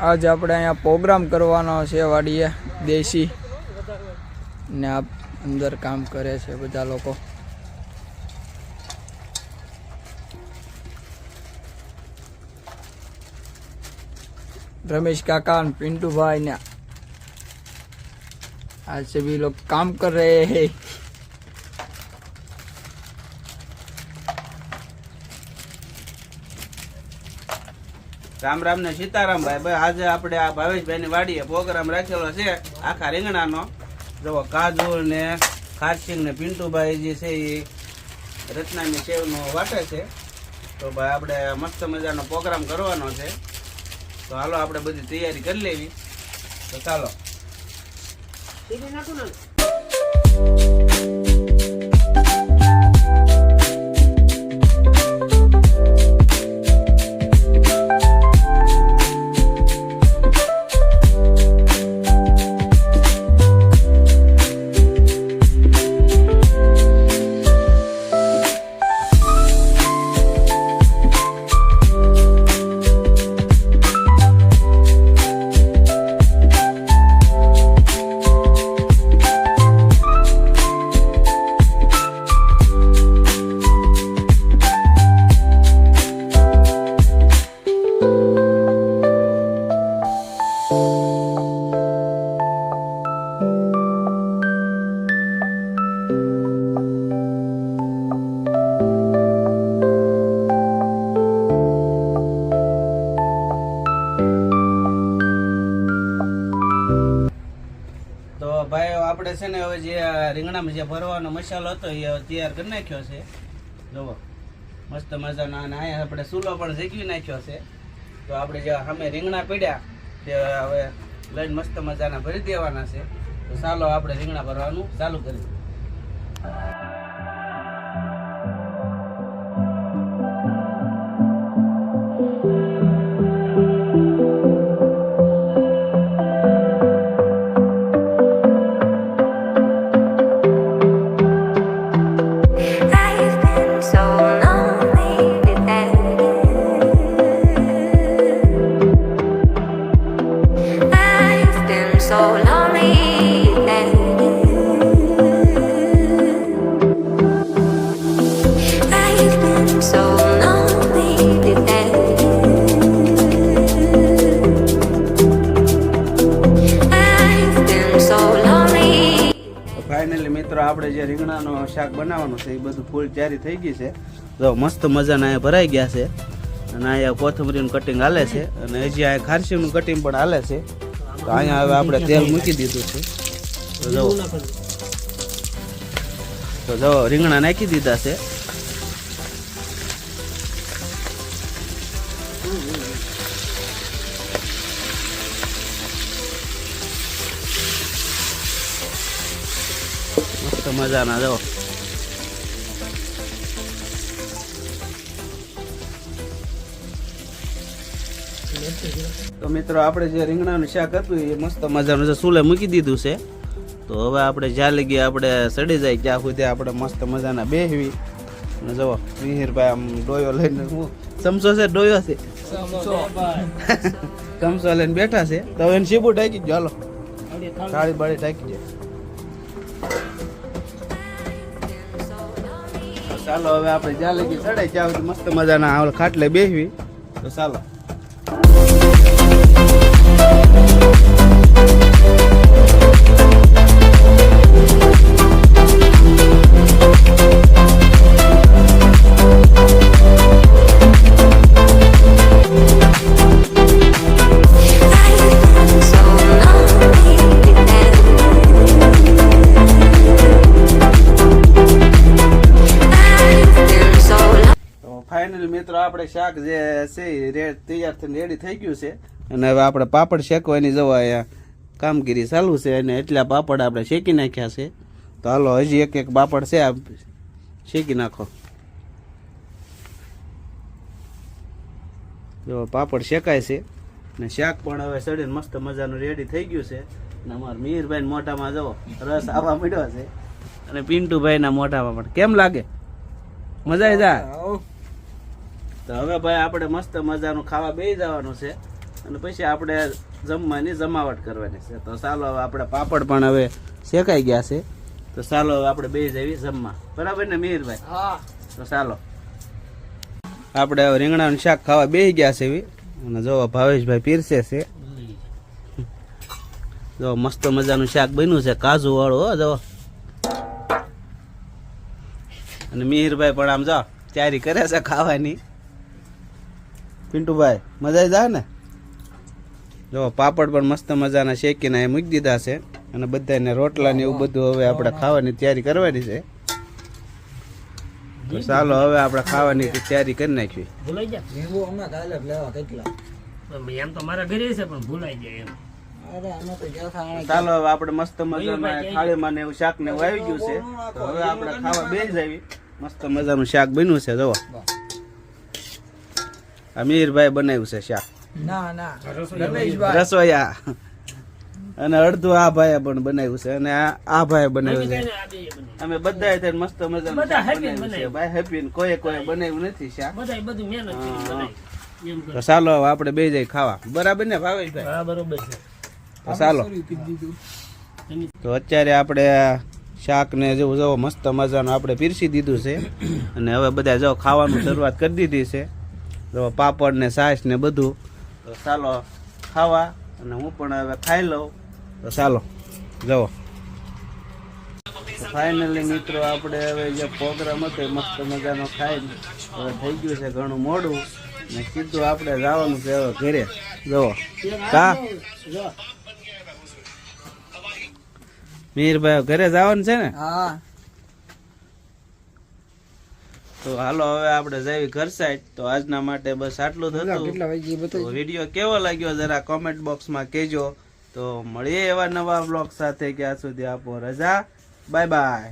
આજ આપણે અહીંયા પ્રોગ્રામ કરવાનો છે વાડીએ દેશી ને આ અંદર કામ કરે છે બધા લોકો रमेश काका और पिंटू भाई ने आज से भी लोग काम कर रहे हैं રામ રામ ને સીતારામ ભાઈ આજે આપણે આ ભાવેશભાઈ ની વાડીએ પ્રોગ્રામ રાખેલો છે. આખા રીંગણાનો. જો કાજુ ને ખારસિંગ ને પિન્ટુભાઈ જે છે એ રચનાની સેવનો વાટે છે. તો ભાઈ, આપણે મસ્ત મજાનો પ્રોગ્રામ કરવાનો છે. તો હાલો, આપણે બધી તૈયારી કરી લેવી. તો ચાલો. તો આપણે છે ને હવે જે રીંગણામાં જે ભરવાનો મસાલો હતો એ તૈયાર કરી નાખ્યો છે. જુઓ. મસ્ત મજાનો અને અહીંયા આપણે ચૂલો પણ શેકવી નાખ્યો છે. તો આપણે જે સામે રીંગણા પીડ્યા તે હવે લઈને મસ્ત મજાના ભરી દેવાના છે. તો ચાલો આપણે રીંગણા ભરવાનું ચાલુ કરીએ. શાક બનાવવાનું છે, એ બધું ફૂલ તૈયારી થઈ ગઈ છે. જો મસ્ત મજાના અહીંયા ભરાઈ ગયા છે. અને અહીંયા કોથમરીનું કટિંગ હાલે છે. અને હજી અહીંયા ખારસીનું કટિંગ પણ હાલે છે. તો અહીંયા હવે આપણે તેલ મૂકી દીધું છે. તો તો જો રીંગણા નાખી દીધા છે. મસ્ત મજાના જો તો મિત્રો, આપણે જે રીંગણાનું શાક હતું એ મસ્ત મજાનું છે. ચૂલે મૂકી દીધું છે. તો હવે આપણે જ્યાં લગી આપણે સડી જાય ત્યાં સુધી આપણે મસ્ત મજાના બેહવી. અને જુઓ, મિહિરભાઈ આમ ડોયો લઈને હું ચમચો છે, ડોયો છે. ચમચો. લઈને બેઠા છે. તો એને શીબુ ટાકી હાલો. થાળી બાળી ટાકી જાય ચાલો હવે આપણે જ્યાં લગી ચડાય ત્યાં મસ્ત મજાના ખાટલે બેસવી. તો ચાલો. મિત્રો, આપણે શાક જે છે તૈયાર થઈને રેડી થઈ ગયું છે. અને હવે આપણે પાપડ શેકવાની જવા અહીંયા કામગીરી ચાલુ છે અને એટલા પાપડ આપણે શેકી નાખ્યા છે. તો હાલો, હજી એક એક પાપડ છે શેકી નાખો. જો પાપડ શેકાય છે ને શાક પણ હવે સડીને મસ્ત મજાનું રેડી થઈ ગયું છે. અને અમારા મીરભાઈ મોઢામાં જવો રસ આવવા મળ્યો છે. અને પિન્ટુભાઈના મોઢામાં પણ. કેમ લાગે? મજા આવી જાય? તો હવે ભાઈ આપણે મસ્ત મજાનું ખાવા બે જવાનું છે. અને પછી આપણે જમવાની જમાવટ કરવાની છે. તો ચાલો હવે આપણે પાપડ પણ હવે શેકાઈ ગયા છે. તો ચાલો હવે આપણે બે જઈએ જમવા. બરાબર ને મિહિરભાઈ? હા. તો ચાલો. આપણે હવે રીંગણાનું શાક ખાવા બે ગયા છે એવી અને જો ભાવેશભાઈ પીરસે છે. જો મસ્ત મજાનું શાક બન્યું છે કાજુ વાળું હો જો. અને મિહિરભાઈ પણ આમ જો તૈયારી કરે છે ખાવાની. પિન્ટુભાઈ મજા જાય ને? જો પાપડ પણ મસ્ત મજાના શેકીને એ મૂકી દીધા છે અને બધાને રોટલા ને એવું બધું હવે આપણે ખાવાની તૈયારી કરવાની છે. તો ચાલો હવે આપણે ખાવાની તૈયારી કરી નાખી ભૂલાઈ જાય લીંબુ હમણાં કાલે જ લેવા કેટલા? એમ તો મારા ઘરે છે પણ ભૂલાઈ જાય એમ. અરે આમાં તો જ્યાં થાય ચાલો હવે આપણે મસ્ત મજાના થાળીમાં ને એવું શાક ને એવું આવી ગયું છે. તો હવે આપણે ખાવા બેસી જાવી. મસ્ત મજાનું શાક બન્યું છે જોવો. આ મીરભાઈ બનાવ્યું છે શાક. ના ના. રમેશભાઈ. રસોઈયા. અને અડધું આ ભાઈએ પણ બનાવ્યું છે અને આ આ ભાઈએ બનાવ્યું છે. અમે બધા મસ્ત મજા ભાઈ હેપી કોઈ કોઈ બનાવ્યું નથી શાક. બધાય બધું મહેનત તો ચાલો હવે આપણે બે જઈ ખાવા. બરાબર ને ભાવેશભાઈ? હા બરોબર છે. તો ચાલો. તો અત્યારે આપણે શાક ને જેવું જવો મસ્ત મજાનું આપણે પીરસી દીધું છે. અને હવે બધા જો ખાવાનું શરૂઆત કરી દીધી છે. પાપડ ને છાશ ને બધું. તો ચાલો ખાવા અને હું પણ હવે ખાઈ લઉં. તો ચાલો, જવો. ફાઇનલી મિત્રો, આપણે હવે જે પ્રોગ્રામ હતો મસ્ત મજાનો ખાઈને હવે થઈ ગયું છે ઘણું મોડું. ને સીધું આપણે જવાનું છે હવે ઘરે. જવો. કા? મીરભાઈ ઘરે જવાનું છે ને? હા. તો હાલો હવે આપણે જઈએ ઘર સાઈડ તો આજના માટે બસ આટલું વાગ્યે તો વીડિયો કેવો લાગ્યો જરા કોમેન્ટ બોક્સમાં કહેજો. તો મળીએ એવા નવા બ્લોગ સાથે. ક્યાં સુધી આપો રજા. Bye bye